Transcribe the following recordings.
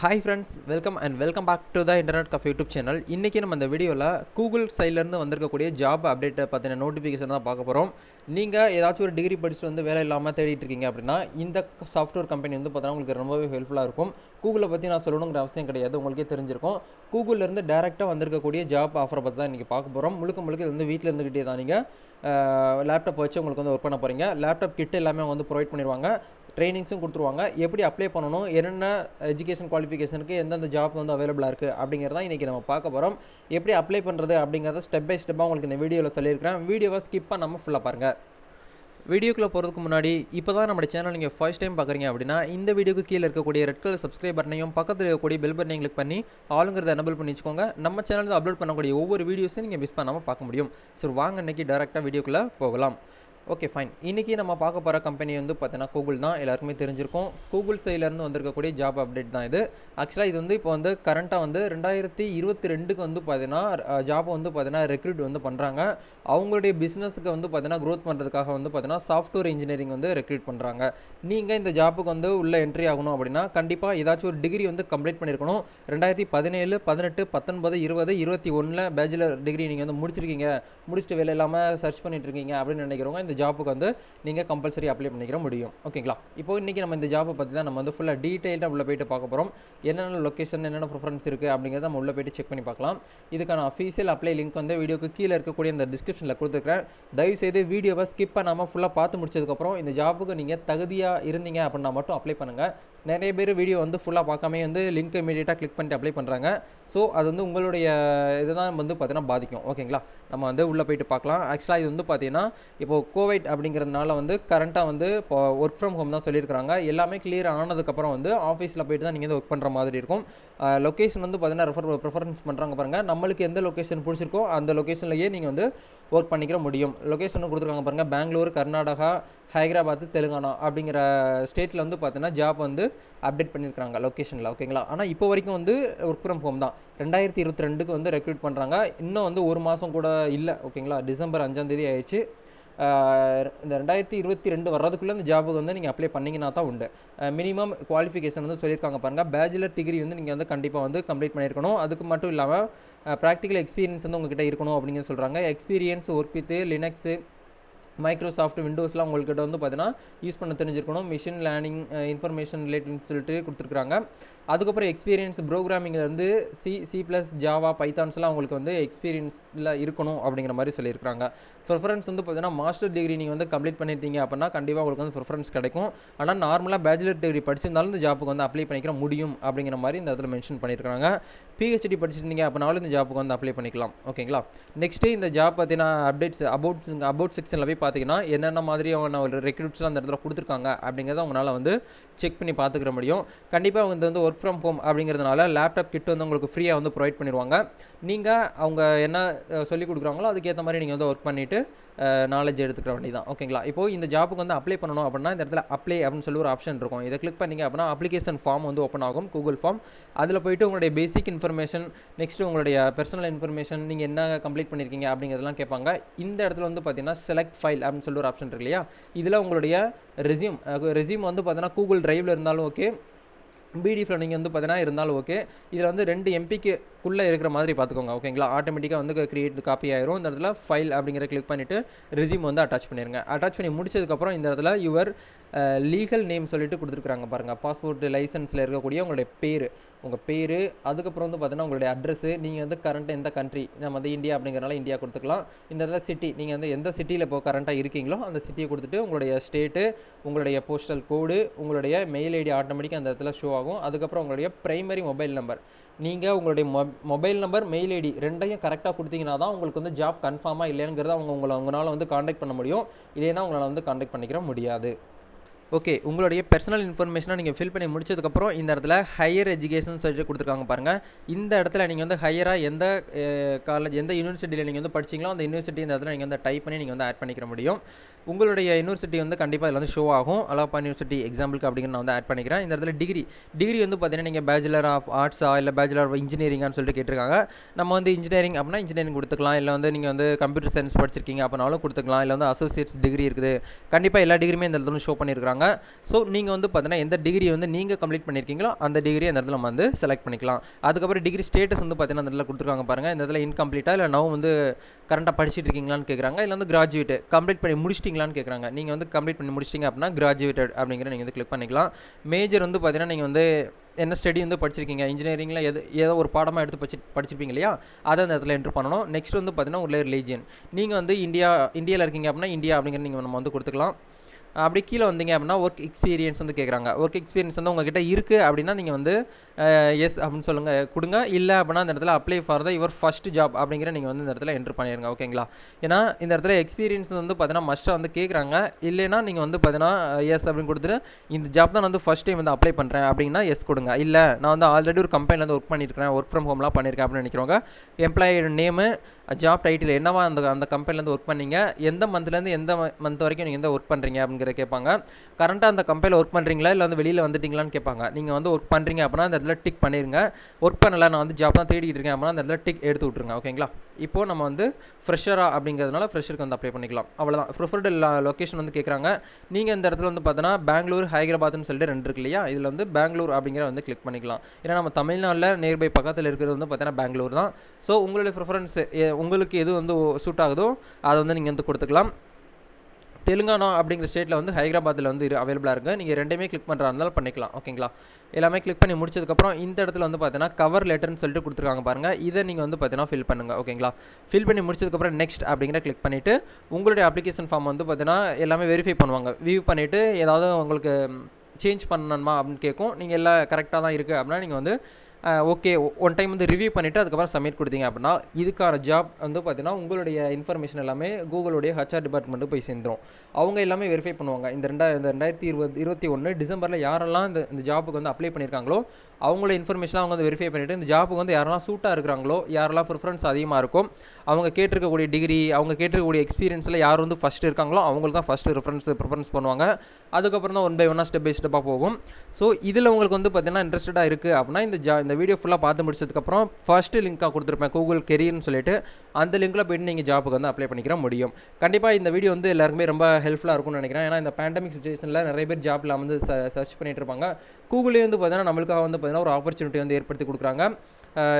Hi friends welcome and welcome back to the internet cafe YouTube channel இன்றைக்கி நம்ம இந்த வீடியோவில் கூகுள் சைட்லேருந்து வந்திருக்கக்கூடிய ஜாப் அப்டேட்டை பற்றின நோட்டிஃபிகேஷன் தான் பார்க்க போகிறோம் நீங்கள் ஏதாச்சும் ஒரு டிகிரி படிச்சுட்டு வந்து வேலை இல்லாமல் தேடிட்டு இருக்கீங்க அப்படின்னா இந்த சாஃப்ட்வேர் கம்பெனி வந்து பார்த்தீங்கன்னா உங்களுக்கு ரொம்பவே ஹெல்ப்ஃபுல்லாக இருக்கும். கூகுளை பற்றி நான் சொல்லணுங்கிற அவசியம் கிடையாது உங்களுக்கே தெரிஞ்சிருக்கும். கூகுளிலேருந்து டேரெக்டாக வந்திருக்கக்கூடிய ஜாப் ஆஃபரை பற்றி தான் இன்றைக்கி பார்க்க போகிறோம் முழுக்க முழுக்க இது வந்து வீட்டில் இருந்துக்கிட்டே தான் நீங்கள் லேப்டாப் வச்சு உங்களுக்கு வந்து ஒர்க் பண்ண போகிறீங்க லேப்டாப் கிட் எல்லாமே வந்து ப்ரொவைட் பண்ணிடுவாங்க ட்ரைனிங்ஸும் கொடுத்துருவாங்க. எப்படி அப்ளை பண்ணணும் என்னென்ன எஜுகேஷன் குவாலிஃபிகேஷனுக்கு எந்தெந்த ஜாப் வந்து அவைலபிளாக இருக்குது அப்படிங்கிறத இன்றைக்கி நம்ம பார்க்க போகிறோம் எப்படி அப்ளை பண்ணுறது அப்படிங்கிறத ஸ்டெப் பை ஸ்டெப்பாக உங்களுக்கு இந்த வீடியோவில் சொல்லியிருக்கிறேன். வீடியோவை ஸ்கிப் பண்ணாமல் ஃபுல்லாக பாருங்கள் வீடியோக்குள்ளே போகிறதுக்கு முன்னாடி இப்போ தான் நம்ம சேனல் நீங்கள் ஃபர்ஸ்ட் டைம் பார்க்குறீங்க அப்படின்னா இந்த வீடியோக்கு கீழே இருக்கக்கூடிய ரெட் கலர் சப்ஸ்கிரைப் பட்டனையும் பக்கத்தில் இருக்கக்கூடிய பெல் பட்டனையும் கிளிக் பண்ணி ஆளுங்கிறத எனபிள் பண்ணி வச்சுக்கோங்க. நம்ம சேனலில் அப்லோட் பண்ணக்கூடிய ஒவ்வொரு வீடியோஸையும் நீங்கள் மிஸ் பண்ணாமல் பார்க்க முடியும். ஸோ வாங்க இன்றைக்கி டேரெக்டாக வீடியோக்குள்ளே போகலாம். ஓகே ஃபைன் இன்றைக்கி நம்ம பார்க்க போகிற கம்பெனி வந்து பார்த்தீங்கன்னா கூகுள் தான். எல்லாருக்குமே தெரிஞ்சிருக்கும். கூகுள் சைட்லேருந்து வந்திருக்கக்கூடிய ஜாப் அப்டேட் தான் இது. ஆக்சுவலாக இது வந்து இப்போ வந்து கரண்ட்டாக வந்து ரெண்டாயிரத்தி இருபத்தி ரெண்டுக்கு வந்து பார்த்தீங்கன்னா ஜாப் வந்து பார்த்தீங்கன்னா ரெக்ரூட் வந்து பண்ணுறாங்க அவங்களுடைய பிஸ்னஸுக்கு வந்து பார்த்தீங்கன்னா க்ரோத் பண்ணுறதுக்காக வந்து பார்த்தீங்கன்னா சாஃப்ட்வேர் இன்ஜினியரிங் வந்து ரெக்ரூட் பண்ணுறாங்க நீங்கள் இந்த ஜாப்புக்கு வந்து உள்ளே என்ட்ரி ஆகணும் அப்படின்னா கண்டிப்பாக ஏதாச்சும் ஒரு டிகிரி வந்து கம்ப்ளீட் பண்ணியிருக்கணும். ரெண்டாயிரத்தி பதினேழு பதினெட்டு பத்தொன்பது இருபது இருபத்தி ஒன்றில் பேச்சுலர் டிகிரி நீங்கள் வந்து முடிச்சிருக்கீங்க. முடிச்சுட்டு வேலை இல்லாமல் சர்ச் பண்ணிட்டு இருக்கீங்க அப்படின்னு நினைக்கிறவங்க இந்த ஜாப்புக்கு வந்து நீங்கள் கம்பல்சரி அப்ளை பண்ணிக்கிற முடியும். ஓகேங்களா இப்போ இன்றைக்கி நம்ம இந்த ஜாப்பை பற்றி தான் நம்ம வந்து ஃபுல்லாக டீட்டெயிலாக உள்ளே போயிட்டு பார்க்க போகிறோம் என்னென்ன லொக்கேஷன் என்னென்ன ப்ரிஃபரன்ஸ் இருக்குது அப்படிங்கிறத நம்ம உள்ளே போயிட்டு செக் பண்ணி பார்க்கலாம். இதுக்கான அஃபீஷியல் அப்ளை லிங்க் வந்து வீடியோக்கு கீழே இருக்கக்கூடிய இந்த டிஸ்கிரிப்ஷனில் கொடுத்துருக்கேன் தயவுசெய்து வீடியோவை ஸ்கிப் பண்ணாமல் ஃபுல்லாக பார்த்து முடிச்சதுக்கப்புறம் இந்த ஜாப்புக்கு நீங்கள் தகுதியாக இருந்தீங்க அப்படின்னா மட்டும் அப்ளை பண்ணுங்கள் நிறைய பேர் வீடியோ வந்து ஃபுல்லாக பார்க்காம வந்து லிங்க் இமீடியட்டாக கிளிக் பண்ணிட்டு அப்ளை பண்ணுறாங்க ஸோ அது வந்து உங்களுடைய இதுதான் வந்து பார்த்தீங்கன்னா பாதிக்கும். ஓகேங்களா நம்ம வந்து உள்ளே போயிட்டு பார்க்கலாம். ஆக்சுவலாக இது வந்து பார்த்தீங்கன்னா இப்போ கோவிட் அப்படிங்கிறதுனால வந்து கரண்ட்டாக வந்து இப்போ ஒர்க் ஃப்ரம் ஹோம் தான் சொல்லியிருக்காங்க எல்லாமே கிளியர் ஆனதுக்கப்புறம் வந்து ஆஃபீஸில் போயிட்டு தான் நீங்கள் வந்து ஒர்க் பண்ணுற மாதிரி இருக்கும். லொக்கேஷன் வந்து பார்த்தீங்கன்னா ரெஃபர் ப்ரிஃபரன்ஸ் பண்ணுறாங்க பாருங்கள் நம்மளுக்கு எந்த லொக்கேஷன் பிடிச்சிருக்கோ அந்த லொக்கேஷன்லேயே நீங்கள் வந்து ஒர்க் பண்ணிக்கிற முடியும். லொக்கேஷன் கொடுத்துருக்காங்க பாருங்கள் பெங்களூர் கர்நாடகா ஹைதராபாத் தெலுங்கானா அப்படிங்கிற ஸ்டேட்டில் வந்து பார்த்தீங்கன்னா ஜாப் வந்து அப்டேட் பண்ணியிருக்காங்க லொக்கேஷனில் ஓகேங்களா ஆனால் இப்போ வரைக்கும் வந்து ஒர்க் ஃப்ரம் ஹோம் தான். ரெண்டாயிரத்தி இருபத்தி ரெண்டுக்கு வந்து ரெக்ரூட் பண்ணுறாங்க இன்னும் வந்து ஒரு மாதம் கூட இல்லை. ஓகேங்களா டிசம்பர் அஞ்சாந்தேதி ஆயிடுச்சு. இந்த ரெண்டாயிரத்தி இருபத்தி ரெண்டு வர்றதுக்குள்ளே இந்த ஜாபுக்கு வந்து நீங்கள் அப்ளை பண்ணிங்கன்னா தான் உண்டு. மினிமம் குவாலிஃபிகேஷன் வந்து சொல்லியிருக்காங்க பாருங்கள் பேச்சுலர் டிகிரி வந்து நீங்கள் வந்து கண்டிப்பாக வந்து கம்ப்ளீட் பண்ணியிருக்கணும். அதுக்கு மட்டும் இல்லாமல் ப்ராக்டிக்கல் எக்ஸ்பீரியன்ஸ் வந்து உங்ககிட்ட இருக்கணும் அப்படின்னு சொல்கிறாங்க experience work with Linux Microsoft விண்டோஸ்லாம் உங்கள்கிட்ட வந்து பார்த்தீங்கன்னா யூஸ் பண்ண தெரிஞ்சிருக்கணும். மிஷின் லேர்னிங் இன்ஃபர்மேஷன் ரிலேட்டட்னு சொல்லிட்டு கொடுத்துருக்காங்க அதுக்கப்புறம் எக்ஸ்பீரியன்ஸ் ப்ரோக்ராமிங்லேருந்து சி சி ப்ளஸ் ஜாவா பைத்தான்ஸ்லாம் உங்களுக்கு வந்து எக்ஸ்பீரியன்ஸில் இருக்கணும் அப்படிங்கிற மாதிரி சொல்லியிருக்காங்க ப்ரிஃபரன்ஸ் வந்து பார்த்தீங்கன்னா மாஸ்டர் டிகிரி நீங்கள் வந்து கம்ப்ளீட் பண்ணியிருந்தீங்க அப்படின்னா கண்டிப்பாக உங்களுக்கு வந்து ப்ரிஃபரன்ஸ் கிடைக்கும். ஆனால் நார்மலாக பேச்சுலர் டிகிரி படிச்சிருந்தாலும் இந்த ஜாப்புக்கு வந்து அப்ளை பண்ணிக்கிற முடியும் அப்படிங்கிற மாதிரி இந்த இடத்துல மென்ஷன் பண்ணியிருக்காங்க பிஹெச்டி படிச்சிருந்தீங்க அப்படின்னாலும் இந்த ஜாப்புக்கு வந்து அப்ளை பண்ணிக்கலாம். ஓகேங்களா நெக்ஸ்ட்டு இந்த ஜாப் பார்த்தீங்கன்னா அப்டேட்ஸ் அபவுட் அபவுட் செக்ஷனில் போய் பார்த்தீங்கன்னா என்னென்ன மாதிரியான ஒரு ரெக்ரூட்ஸ்லாம் அந்த இடத்துல கொடுத்துருக்காங்க அப்படிங்கிறத உங்களால் வந்து செக் பண்ணி பார்த்துக்கிற முடியும். கண்டிப்பாக அவங்க வந்து ஒர்க் ஃப்ரம் ஹோம் அப்படிங்கிறதுனால லேப்டாப் கிட் வந்து உங்களுக்கு ஃப்ரீயாக வந்து ப்ரொவைட் பண்ணிடுவாங்க நீங்கள் அவங்க என்ன சொல்லிக் கொடுக்குறாங்களோ அதுக்கேற்ற மாதிரி நீங்கள் வந்து ஒர்க் பண்ணிவிட்டு நாலேஜ் எடுத்துக்கிற வேண்டியதான் ஓகேங்களா இப்போது இந்த ஜாப்புக்கு வந்து அப்ளை பண்ணணும் அப்படின்னா இந்த இடத்துல அப்ளை அப்படின்னு சொல்லி ஒரு ஆப்ஷன் இருக்கும். இதை கிளிக் பண்ணிங்க அப்படின்னா அப்ளிகேஷன் ஃபார்ம் வந்து ஓப்பன் ஆகும். கூகுள் ஃபார்ம் அதில் போயிட்டு உங்களுடைய பேசிக் இன்ஃபர்மேஷன் நெக்ஸ்ட்டு உங்களுடைய பர்சனல் இன்ஃபர்மேஷன் நீங்கள் என்ன கம்ப்ளீட் பண்ணியிருக்கீங்க அப்படிங்கிறதெல்லாம் கேட்பாங்க. இந்த இடத்துல வந்து பார்த்தீங்கன்னா செலக்ட் ஃபைல் அப்படின்னு சொல்லி ஒரு ஆப்ஷன் இருக்கு இல்லையா? இதில் உங்களுடைய ரெசியூம் ரெசியூம் வந்து பார்த்தீங்கன்னா கூகுள் ட்ரைவில் இருந்தாலும் ஓகே பிடிஎஃப்ல நீங்கள் வந்து பார்த்தீங்கன்னா இருந்தாலும் ஓகே இதில் வந்து ரெண்டு எம்பிக்குள்ளே இருக்கிற மாதிரி பார்த்துக்கோங்க ஓகேங்களா ஆட்டோமேட்டிக்காக வந்து கிரியேட் காப்பி ஆயிரும். இந்த இடத்துல ஃபைல் அப்படிங்கிற கிளிக் பண்ணிவிட்டு ரெசியூம் வந்து அட்டாச் பண்ணிடுங்க அட்டாச் பண்ணி முடிச்சதுக்கப்புறம் இந்த இடத்துல யுவர் லீகல் நேம் சொல்லிட்டு கொடுத்துருக்குறாங்க பாருங்கள் பாஸ்போர்ட் லைசன்ஸில் இருக்கக்கூடிய உங்களுடைய பேர். உங்கள் பேர் அதுக்கப்புறம் வந்து பார்த்தீங்கன்னா உங்களுடைய அட்ரஸ் நீங்கள் வந்து கரண்ட்டாக எந்த கண்ட்ரி நம்ம வந்து இந்தியா அப்படிங்கிறனால இந்தியா கொடுத்துக்கலாம். இந்த இடத்துல சிட்டி நீங்கள் வந்து எந்த சிட்டியில் இப்போ கரண்ட்டாக இருக்கீங்களோ அந்த சிட்டியை கொடுத்துட்டு உங்களுடைய ஸ்டேட்டு உங்களுடைய போஸ்டல் கோடு உங்களுடைய மெயில் ஐடி ஆட்டோமேட்டிக்காக அந்த இடத்துல ஷோ ஆகும். அதுக்கப்புறம் உங்களுடைய ப்ரைமரி மொபைல் நம்பர் நீங்கள் உங்களுடைய மொ மொபைல் நம்பர் மெயில் ஐடி ரெண்டையும் கரெக்டாக கொடுத்தீங்கன்னா தான் உங்களுக்கு வந்து ஜாப் கன்ஃபார்மாக இல்லைங்கிறத அவங்க உங்களை உங்களால் வந்து காண்டாக்ட் பண்ண முடியும். இல்லைன்னா உங்களால் வந்து காண்டாக்ட் பண்ணிக்கிற முடியாது. ஓகே உங்களுடைய பர்சனல் இன்ஃபர்மேஷனை நீங்கள் ஃபில் பண்ணி முடிச்சதுக்கப்புறம் இந்த இடத்துல ஹையர் எஜுகேஷன் சொல்லிட்டு கொடுத்துருக்காங்க பாருங்கள் இந்த இடத்துல நீங்கள் வந்து ஹையராக எந்த காலேஜ் எந்த யூனிவர்சிட்டியில் நீங்கள் வந்து படிச்சிங்களோ அந்த யூனிவர்சிட்டி இந்த இடத்துல நீங்கள் வந்து டைப் பண்ணி நீங்கள் வந்து ஆட் பண்ணிக்கிற முடியும். உங்களுடைய யூனிவர்சிட்டி வந்து கண்டிப்பாக இதில் வந்து ஷோ ஆகும். அலாப்பா யூனிவர்சிட்டி எக்ஸாம்பிளுக்கு அப்படிங்கிற நான் வந்து ஆட் பண்ணிக்கிறேன். இந்த இடத்துல டிகிரி டிகிரி வந்து பார்த்தீங்கன்னா நீங்கள் பேச்சுலர் ஆஃப் ஆர்ட்ஸா இல்லை பேச்சுலர் ஆஃப் இன்ஜினியரிங்கான்னு சொல்லிட்டு கேட்டிருக்காங்க. நம்ம வந்து இன்ஜினியரிங் அப்படின்னா இன்ஜினியரிங் கொடுத்துக்கலாம். இல்லை வந்து நீங்கள் வந்து கம்ப்யூட்டர் சயின்ஸ் படிச்சிருக்கீங்க அப்படின்னாலும் கொடுத்துக்கலாம். இல்லை வந்து அசோசியேட்ஸ் டிகிரி இருக்குது. கண்டிப்பாக எல்லா டிகிரியுமே இந்த இடத்துல ஷோ பண்ணியிருக்காங்க கேட்குறாங்க ஸோ நீங்கள் வந்து பார்த்தீங்கன்னா எந்த டிகிரி வந்து நீங்கள் கம்ப்ளீட் பண்ணியிருக்கீங்களோ அந்த டிகிரி அந்த இடத்துல நம்ம வந்து செலக்ட் பண்ணிக்கலாம். அதுக்கப்புறம் டிகிரி ஸ்டேட்டஸ் வந்து பார்த்தீங்கன்னா அந்த இடத்துல கொடுத்துருக்காங்க பாருங்கள் இந்த இடத்துல இன்கம்ப்ளீட்டாக இல்லை நவ் வந்து கரண்ட்டாக படிச்சுட்டு இருக்கீங்களான்னு கேட்குறாங்க இல்லை வந்து கிராஜுவேட் கம்ப்ளீட் பண்ணி முடிச்சிட்டிங்களான்னு கேட்குறாங்க நீங்கள் வந்து கம்ப்ளீட் பண்ணி முடிச்சிட்டிங்க அப்படின்னா கிராஜுவேட்டட் அப்படிங்கிற நீங்கள் வந்து கிளிக் பண்ணிக்கலாம். மேஜர் வந்து பார்த்தீங்கன்னா நீங்கள் வந்து என்ன ஸ்டடி வந்து படிச்சிருக்கீங்க? இன்ஜினியரிங்கில் எது ஏதோ ஒரு பாடமாக எடுத்து படிச்சு படிச்சிருப்பீங்க இல்லையா? அதை அந்த இடத்துல என்ட்ரு பண்ணணும். நெக்ஸ்ட் வந்து பார்த்தீங்கன்னா உள்ள ரிலீஜியன் நீங்கள் வந்து இந்தியா இந்தியாவில் இருக்கீங்க அப்படின்னா இந்தியா அப்படிங்கிற நீங்கள் நம்ம வந்து கொடுத்துக்கலாம். அப்படி கீழே வந்தீங்க அப்படின்னா ஒர்க் எக்ஸ்பீரியன்ஸ் வந்து கேட்குறாங்க ஒர்க் எக்ஸ்பீரியன்ஸ் வந்து உங்ககிட்ட இருக்குது அப்படின்னா நீங்கள் வந்து எஸ் அப்படின்னு சொல்லுங்கள் கொடுங்க. இல்லை அப்படின்னா அந்த இடத்துல apply for the your first job அப்படிங்கிற நீங்கள் வந்து இந்த இடத்துல என்ட்ரு பண்ணிடுங்க ஓகேங்களா ஏன்னா இந்த இடத்துல எக்ஸ்பீரியன்ஸ் வந்து பார்த்தீங்கன்னா மஸ்ட்டாக வந்து கேட்குறாங்க இல்லைன்னா நீங்கள் வந்து பார்த்தீங்கன்னா எஸ் அப்படின்னு கொடுத்துட்டு இந்த ஜாப் தான் நான் வந்து ஃபஸ்ட் டைம் வந்து அப்ளை பண்ணுறேன் அப்படின்னா எஸ் கொடுங்க. இல்லை நான் வந்து ஆல்ரெடி ஒரு கம்பெனியில் வந்து ஒர்க் பண்ணியிருக்கிறேன் ஒர்க் ஃப்ரம் ஹோம்லாம் பண்ணியிருக்கேன் அப்படின்னு நினைக்கிறவங்க எம்ப்ளாயோட நேமு ஜாப் டைட்டில் என்னவா அந்த அந்த கம்பெனிலேருந்து ஒர்க் பண்ணீங்க எந்த மந்த்லேருந்து எந்த மந்த் வரைக்கும் நீங்கள் எந்த ஒர்க் பண்ணுறீங்க அப்படிங்கிற கேட்பாங்க. கரண்ட்டாக அந்த கம்பெனியில் ஒர்க் பண்ணுறீங்களா இல்லை வந்து வெளியில் வந்துட்டீங்களான்னு கேட்பாங்க. நீங்கள் வந்து ஒர்க் பண்ணுறீங்க அப்படின்னா அந்த இடத்துல டிக் பண்ணிடுங்க ஒர்க் பண்ணலை நான் வந்து ஜாப் தான் தேடிட்டு இருக்கேன் அப்படின்னா அந்த இடத்துல டிக் எடுத்து விட்ருங்க ஓகேங்களா இப்போது நம்ம வந்து ஃப்ரெஷராக அப்படிங்கிறதுனால ஃப்ரெஷருக்கு வந்து அப்ளை பண்ணிக்கலாம். அவ்வளோதான் ப்ரிஃபர்டு லொக்கேஷன் வந்து கேட்குறாங்க. நீங்கள் இந்த இடத்துல வந்து பார்த்தோன்னா பெங்களூர் ஹைதராபாத்னு சொல்லிட்டு ரெண்டு இருக்கு இல்லையா? இதில் வந்து பெங்களூர் அப்படிங்கிற வந்து கிளிக் பண்ணிக்கலாம். ஏன்னா நம்ம தமிழ்நாட்டில் நியர்பை பக்கத்தில் இருக்கிறது வந்து பார்த்தீங்கன்னா பெங்களூர் தான். ஸோ உங்களுடைய ப்ரிஃபரன்ஸ் உங்களுக்கு எது வந்து சூட் ஆகுதோ அதை வந்து நீங்கள் வந்து கொடுத்துக்கலாம். தெலுங்கானா அப்படிங்கிற ஸ்டேட்டில் வந்து ஹைதராபாத்தில் வந்து இரு அவைலபிளாக இருக்குது நீங்கள் ரெண்டுமே கிளிக் பண்ணுறா இருந்தாலும் பண்ணிக்கலாம் ஓகேங்களா எல்லாமே கிளிக் பண்ணி முடிச்சதுக்கப்புறம் இந்த இடத்துல வந்து பார்த்தீங்கன்னா கவர் லெட்டர்னு சொல்லிட்டு கொடுத்துருக்காங்க பாருங்கள் இதை நீங்கள் வந்து பார்த்தீங்கன்னா ஃபில் பண்ணுங்கள் ஓகேங்களா ஃபில் பண்ணி முடிச்சதுக்கப்புறம் நெக்ஸ்ட் அப்படிங்கிற கிளிக் பண்ணிவிட்டு உங்களுடைய அப்ளிகேஷன் ஃபார்ம் வந்து பார்த்தீங்கன்னா எல்லாமே வெரிஃபை பண்ணுவாங்க. வியூ பண்ணிவிட்டு ஏதாவது உங்களுக்கு சேஞ்ச் பண்ணணுமா அப்படின்னு கேட்கும் நீங்கள் எல்லாம் கரெக்டாக தான் இருக்குது அப்படின்னா நீங்கள் வந்து ஓகே ஒன் டைம் வந்து ரிவ்யூ பண்ணிவிட்டு அதுக்கப்புறம் சப்மிட் கொடுத்தீங்க அப்படின்னா இதுக்கான ஜாப் வந்து பார்த்தீங்கன்னா உங்களுடைய இன்ஃபர்மேஷன் எல்லாமே கூகுளுடைய ஹச்ஆர் டிபார்ட்மெண்ட்டு போய் சேர்ந்துடும் அவங்க எல்லாமே வெரிஃபை பண்ணுவாங்க. இந்த ரெண்டா இந்த ரெண்டாயிரத்தி இருபது இருபத்தி ஒன்று டிசம்பரில் யாரெல்லாம் இந்த இந்த ஜாப்புக்கு வந்து அப்ளை பண்ணியிருக்காங்களோ அவங்கள இன்ஃபர்மேஷனாக அவங்க வந்து வெரிஃபை பண்ணிவிட்டு இந்த ஜாப்புக்கு வந்து யாரெல்லாம் சூட்டாக இருக்கிறாங்களோ யாரெல்லாம் ப்ரிஃபரன்ஸ் அதிகமாக இருக்கும் அவங்க கேட்டிருக்கக்கூடிய டிகிரி அவங்க கேட்டிருக்கக்கூடிய எக்ஸ்பீரியன்ஸில் யார் வந்து ஃபஸ்ட் இருக்காங்களோ அவங்களுக்கு தான் ஃபஸ்ட்டு ரெஃபரன்ஸ் ப்ரிஃபரன்ஸ் பண்ணுவாங்க. அதுக்கப்புறம் தான் ஒன் பை ஒன்னாக ஸ்டெப் பை ஸ்டெப்பாக போகும். ஸோ இதில் உங்களுக்கு வந்து பார்த்தீங்கன்னா இன்ட்ரெஸ்டடாக இருக்குது அப்படின்னா இந்த ஜா இந்த வீடியோ ஃபுல்லாக பார்த்து முடிச்சதுக்கப்புறம் ஃபஸ்ட்டு லிங்க்காக கொடுத்துருப்பேன் கூகுள் கெரியர்னு சொல்லிட்டு. அந்த லிங்க்கில் போய்ட்டு நீங்கள் ஜாப்புக்கு வந்து அப்ளை பண்ணிக்கிற முடியும். கண்டிப்பாக இந்த வீடியோ வந்து எல்லாருக்குமே ரொம்ப ஹெல்ப்ஃபுல்லாக இருக்கும்னு நினைக்கிறேன். ஏன்னா இந்த பேண்டமிக் சுச்சுவேஷனில் நிறைய பேர் ஜாப்பில் வந்து சர்ச் பண்ணிகிட்டு இருப்பாங்க. கூகுளே வந்து பார்த்தீங்கன்னா நம்மளுக்காக வந்து பார்த்தீங்கன்னா ஒரு ஆப்பர்ச்சுனிட்டி வந்து ஏற்படுத்தி கொடுக்குறாங்க.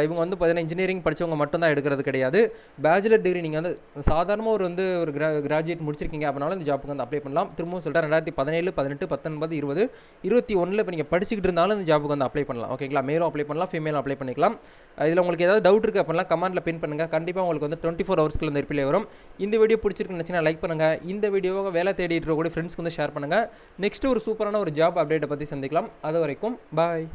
இவங்க வந்து பார்த்தீங்கன்னா இன்ஜினியரிங் படித்தவங்க மட்டும்தான் எடுக்கிறது கிடையாது. பேச்சுலர் டிகிரி நீங்கள் வந்து சாதாரணமாக ஒரு வந்து ஒரு கிரா கிராஜுவேட் முடிச்சிருக்கீங்க அப்படின்னாலும் இந்த ஜாப்புக்கு வந்து அப்ளை பண்ணலாம். திரும்பவும் சொல்லிட்டு ரெண்டாயிரத்தி பதினேழு பதினெட்டு பத்தொன்பது இருபது இருபத்தி ஒன்றில் இப்போ நீங்கள் படிச்சுக்கிட்டு இருந்தாலும் இந்த ஜாப்புக்கு வந்து அப்ளை பண்ணலாம். ஓகேங்களா மேலும் அப்ளை பண்ணலாம் ஃபீமேலும் அப்ளை பண்ணிக்கலாம். இதில் உங்களுக்கு ஏதாவது டவுட் இருக்குது அப்படின்னா கமெண்ட்டில் பின் பண்ணுங்கள் கண்டிப்பாக உங்களுக்கு வந்து டுவெண்ட்டி ஃபோர் ஹவர்ஸ்க்குள்ள இந்த ரிப்ளை வரும். இந்த வீடியோ பிடிச்சிருக்குன்னு நினச்சினா லைக் பண்ணுங்கள் இந்த வீடியோவை வேலை தேடிட்டு இருக்கக்கூடிய ஃப்ரெண்ட்ஸ்க்கு வந்து ஷேர் பண்ணுங்கள் நெக்ஸ்ட் ஒரு சூப்பரான ஒரு ஜாப் அப்டேட்டை பற்றி சந்திக்கலாம். அது வரைக்கும் பாய்